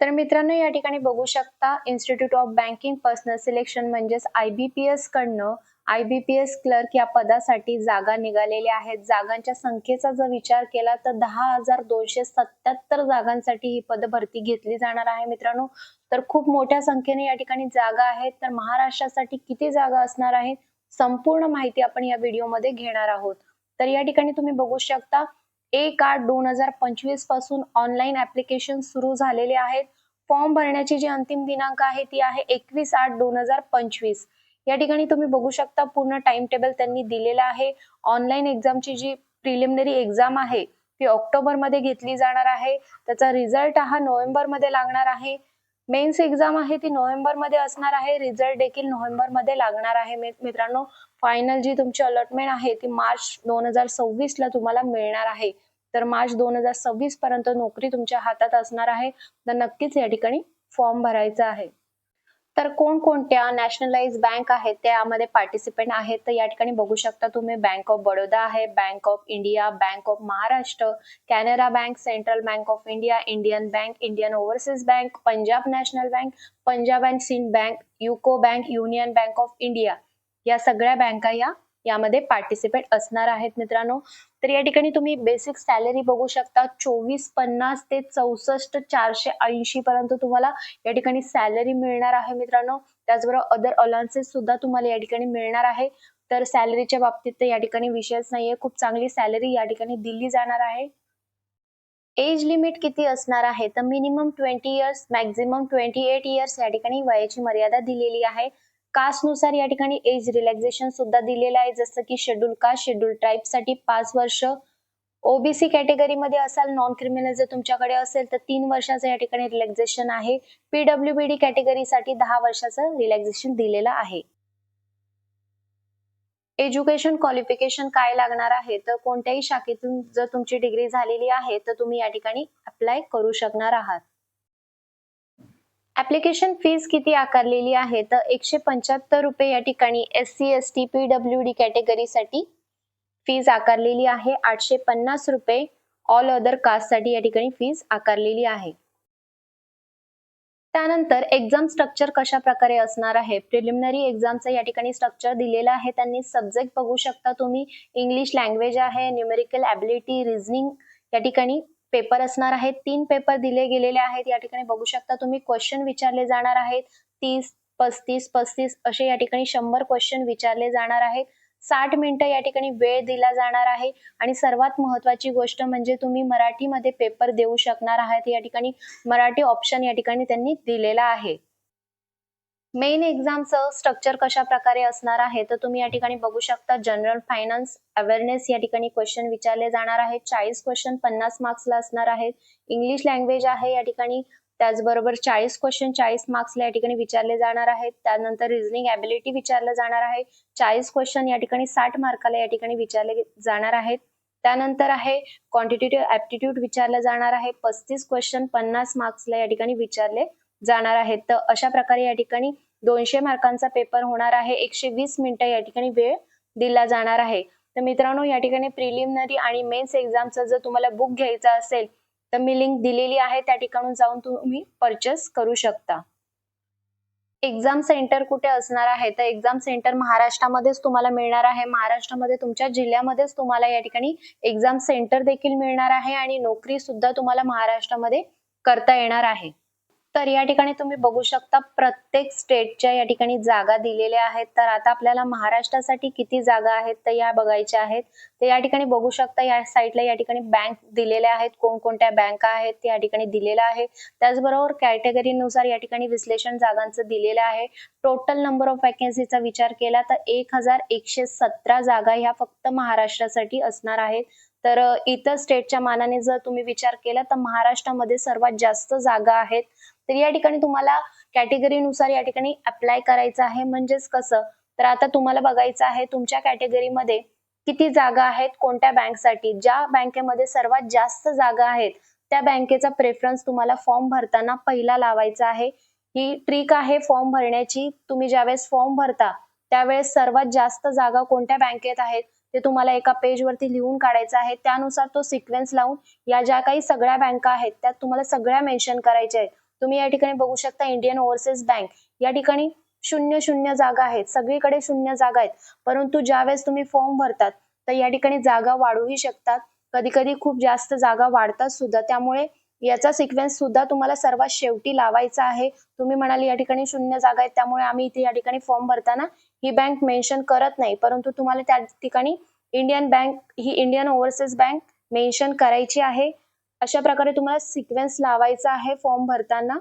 तर मित्रांनो या ठिकाणी बघू शकता institute of banking personal selection म्हणजेच आय बी पी एस कडनं I B P S clerk या पदासाठी जागा निघालेल्या आहेत. जागांच्या संख्येचा जर विचार केला तर दहा हजार दोनशे सत्याहत्तर जागांसाठी ही पद भरती घेतली जाणार आहे मित्रांनो. तर खूप मोठ्या संख्येने या ठिकाणी जागा आहेत. तर महाराष्ट्रासाठी किती जागा असणार आहेत? संपूर्ण माहिती आपण या व्हिडिओमध्ये घेणार आहोत. तर या ठिकाणी तुम्ही बघू शकता एक आठ दोन हजार पंचवीसपासून ऑनलाईन ऍप्लिकेशन सुरू झालेले आहेत. फॉर्म भरण्याची जी अंतिम दिनांक आहे ती आहे एकवीस आठ दोन हजार पंचवीस. या ठिकाणी तुम्ही बघू शकता पूर्ण टाइम टेबल त्यांनी दिलेला आहे. ऑनलाईन एक्झामची जी प्रिलिमिनरी एक्झाम आहे ती ऑक्टोबरमध्ये घेतली जाणार आहे. त्याचा रिझल्ट हा नोव्हेंबरमध्ये लागणार आहे. मेन्स एक्झाम आहे ती नोव्हेंबरमध्ये असणार आहे. रिझल्ट देखील नोव्हेंबरमध्ये लागणार आहे. मित्रांनो फायनल जी तुमची अलॉटमेंट आहे ती मार्च दोन हजार सव्वीस ला तुम्हाला मिळणार आहे. तर मार्च दोन हजार सव्वीस पर्यंत नोकरी तुमच्या हातात असणार आहे. तर नक्कीच या ठिकाणी फॉर्म भरायचा आहे. तर कोणकोणत्या नॅशनलाइज बँक आहेत त्यामध्ये पार्टिसिपेंट आहेत तर या ठिकाणी बघू शकता तुम्ही बँक ऑफ बडोदा आहे bank of India bank of Maharashtra Canara bank central bank of India Indian bank Indian overseas bank Punjab national bank Punjab and Sindh bank UCO bank union bank of India या सगळ्या बँका या यामध्ये participate असणार आहेत मित्रांनो. तर या ठिकाणी तुम्ही बेसिक सॅलरी बघू शकता. चोवीस पन्नास ते चौसष्ट चारशे ऐंशी पर्यंत तुम्हाला या ठिकाणी सॅलरी मिळणार आहे मित्रांनो. त्याचबरोबर अदर अलाउन्सेस सुद्धा तुम्हाला या ठिकाणी मिळणार आहे. तर सॅलरीच्या बाबतीत तर या ठिकाणी विषयच नाहीये. खूप चांगली सॅलरी या ठिकाणी दिली जाणार आहे. एज लिमिट किती असणार आहे? तर minimum twenty years maximum twenty eight years या ठिकाणी वयाची मर्यादा दिलेली आहे. कास्टनुसार या ठिकाणी एज रिलॅक्सेशन सुद्धा दिलेलं आहे. जसं की शेड्यूल कास्ट शेड्यूल ट्राईबसाठी पाच वर्ष. ओबीसी कॅटेगरीमध्ये असाल नॉन क्रिमिनल जर तुमच्याकडे असेल तर तीन वर्षाचं या ठिकाणी रिलॅक्सेशन आहे. पीडब्ल्यू बी डी कॅटेगरीसाठी दहा वर्षाचं रिलॅक्सेशन दिलेलं आहे. एज्युकेशन क्वालिफिकेशन काय लागणार आहे? तर कोणत्याही शाखेतून जर तुमची डिग्री झालेली आहे तर तुम्ही या ठिकाणी अप्लाय करू शकणार आहात. ऍप्लिकेशन फीज किती आकारलेली आहे? तर एकशे पंच्याहत्तर रुपये या ठिकाणी S C S T P W D कॅटेगरीसाठी fees आकारलेली आहे. आठशे पन्नास रुपये ऑल अदर कास्टसाठी या ठिकाणी फीज आकारलेली आहे. त्यानंतर एक्झाम स्ट्रक्चर कशा प्रकारे असणार आहे? प्रिलिमिनरी एक्झामचं या ठिकाणी स्ट्रक्चर दिलेलं आहे. त्यांनी सब्जेक्ट बघू शकता तुम्ही. इंग्लिश लँग्वेज आहे न्यूमेरिकल ॲबिलिटी रिझनिंग या ठिकाणी पेपर असणार आहेत. तीन पेपर दिले गेलेले आहेत. या ठिकाणी बघू शकता तुम्ही क्वेश्चन विचारले जाणार आहेत. तीस पस्तीस पस्तीस असे या ठिकाणी शंभर क्वेश्चन विचारले जाणार आहेत. साठ मिनिटं या ठिकाणी वेळ दिला जाणार आहे. आणि सर्वात महत्वाची गोष्ट म्हणजे तुम्ही मराठीमध्ये पेपर देऊ शकणार आहात. या ठिकाणी मराठी ऑप्शन या ठिकाणी त्यांनी दिलेला आहे. मेन एक्झामचं स्ट्रक्चर कशा प्रकारे असणार आहे? तर तुम्ही या ठिकाणी बघू शकता जनरल फायनान्स अवेअरनेस या ठिकाणी क्वेश्चन विचारले जाणार आहेत. चाळीस क्वेश्चन पन्नास मार्क्सला असणार आहेत. इंग्लिश लँग्वेज आहे या ठिकाणी. त्याचबरोबर चाळीस क्वेश्चन चाळीस मार्क्सला या ठिकाणी विचारले जाणार आहेत. त्यानंतर रिझनिंग ॲबिलिटी विचारलं जाणार आहे. चाळीस क्वेश्चन या ठिकाणी साठ मार्काला या ठिकाणी विचारले जाणार आहेत. त्यानंतर आहे क्वांटिटेटिव्ह ऍप्टिट्यूड विचारलं जाणार आहे. पस्तीस क्वेश्चन पन्नास मार्क्सला या ठिकाणी विचारले जाणार आहेत. तर अशा प्रकारे या ठिकाणी दोनशे मार्कांचा पेपर होणार आहे. एकशे वीस मिनिटं या ठिकाणी वेळ दिला जाणार आहे. तर मित्रांनो या ठिकाणी प्रिलिमिनरी आणि मेन्स एक्झामचा जर तुम्हाला बुक घ्यायचा असेल तर मी लिंक दिलेली आहे. त्या ठिकाणून जाऊन तुम्ही परचेस करू शकता. एक्झाम सेंटर कुठे असणार आहे? तर एक्झाम सेंटर महाराष्ट्रामध्येच तुम्हाला मिळणार आहे. महाराष्ट्रामध्ये तुमच्या जिल्ह्यामध्येच तुम्हाला या ठिकाणी एक्झाम सेंटर देखील मिळणार आहे आणि नोकरी सुद्धा तुम्हाला महाराष्ट्रामध्ये करता येणार आहे. तर या ठिकाणी तुम्ही बघू शकता प्रत्येक स्टेटच्या या ठिकाणी जागा दिलेल्या आहेत. तर आता आपल्याला महाराष्ट्रासाठी किती जागा आहेत तर या बघायच्या आहेत. तर या ठिकाणी बघू शकता या साईडला या ठिकाणी बँक दिलेल्या आहेत. कोणकोणत्या बँका आहेत या ठिकाणी दिलेल्या आहे. त्याचबरोबर कॅटेगरीनुसार या ठिकाणी विश्लेषण जागांचं दिलेलं आहे. टोटल नंबर ऑफ वॅकन्सीचा विचार केला तर एक हजार एकशे सतरा जागा ह्या फक्त महाराष्ट्रासाठी असणार आहेत. तर इतर स्टेटच्या मानाने जर तुम्ही विचार केला तर महाराष्ट्रामध्ये सर्वात जास्त जागा आहेत. तर या ठिकाणी तुम्हाला कॅटेगरीनुसार या ठिकाणी अप्लाय करायचं आहे. म्हणजेच कसं? तर आता तुम्हाला बघायचं आहे तुमच्या कॅटेगरीमध्ये किती जागा आहेत कोणत्या बँकसाठी ज्या बँकेमध्ये सर्वात जास्त जागा आहेत त्या बँकेचा प्रेफरन्स तुम्हाला फॉर्म भरताना पहिला लावायचा आहे. ही ट्रिक आहे फॉर्म भरण्याची. तुम्ही ज्यावेळेस फॉर्म भरता त्यावेळेस सर्वात जास्त जागा कोणत्या बँकेत आहेत ते तुम्हाला एका पेज वरती लिहून काढायचं आहे. त्यानुसार तो सिक्वेन्स लावून या ज्या काही सगळ्या बँका आहेत त्या तुम्हाला सगळ्या मेन्शन करायच्या आहेत. तुम्ही या ठिकाणी बघू शकता इंडियन ओव्हरसीज बँक या ठिकाणी शून्य शून्य जागा आहेत. सगळीकडे शून्य जागा आहेत. परंतु ज्यावेळेस तुम्ही फॉर्म भरतात तर या ठिकाणी जागा वाढूही शकतात. कधी कधी खूप जास्त जागा वाढतात सुद्धा. त्यामुळे याचा सिक्वेन्स सुद्धा तुम्हाला सर्वात शेवटी लावायचा आहे. तुम्ही म्हणाले या ठिकाणी शून्य जागा आहेत. त्यामुळे आम्ही इथे या ठिकाणी फॉर्म भरताना ही बँक मेन्शन करत नाही. परंतु तुम्हाला त्या ठिकाणी इंडियन बँक ही इंडियन ओव्हरसीज बँक मेन्शन करायची आहे. अशा प्रकारे तुम्हाला सिक्वेन्स लावायचा आहे फॉर्म भरताना.